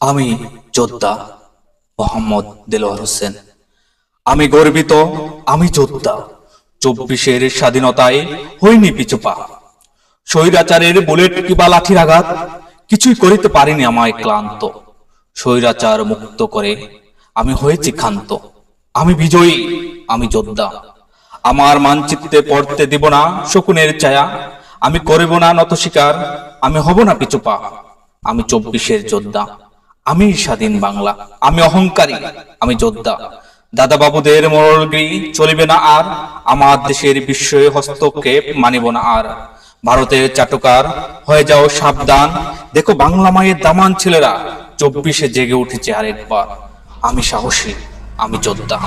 আমি যোদ্ধা মোহাম্মদ দেলোয়ার হোসেন। আমি গর্বিত, আমি যোদ্ধা। চব্বিশের স্বাধীনতায় হইনি পিছুপা। স্বৈরাচারের বুলেট কিবা লাঠির আঘাত কিছুই করিতে পারিনি আমায় ক্লান্ত। স্বৈরাচার মুক্ত করে আমি হয়েছি ক্ষান্ত। আমি বিজয়ী, আমি যোদ্ধা। আমার মানচিত্রে পড়তে দিব না শকুনের ছায়া। আমি করিব না নত শিকার। আমি হব না পিছুপা। আমি চব্বিশের যোদ্ধা। আমি স্বাধীন বাংলা, আমি অহংকারী, আমি যোদ্ধা। দাদা বাবুদের মরলগি চলিবে না আর, আমার দেশের বিস্ময়ে হস্তক্ষেপ মানিব না আর। ভারতের চাটকার, হয়ে যাও সাবধান। দেখো বাংলা মায়ের দামান ছেলেরা, চব্বিশে জেগে উঠেছে আরেকবার। আমি সাহসী, আমি যোদ্ধা।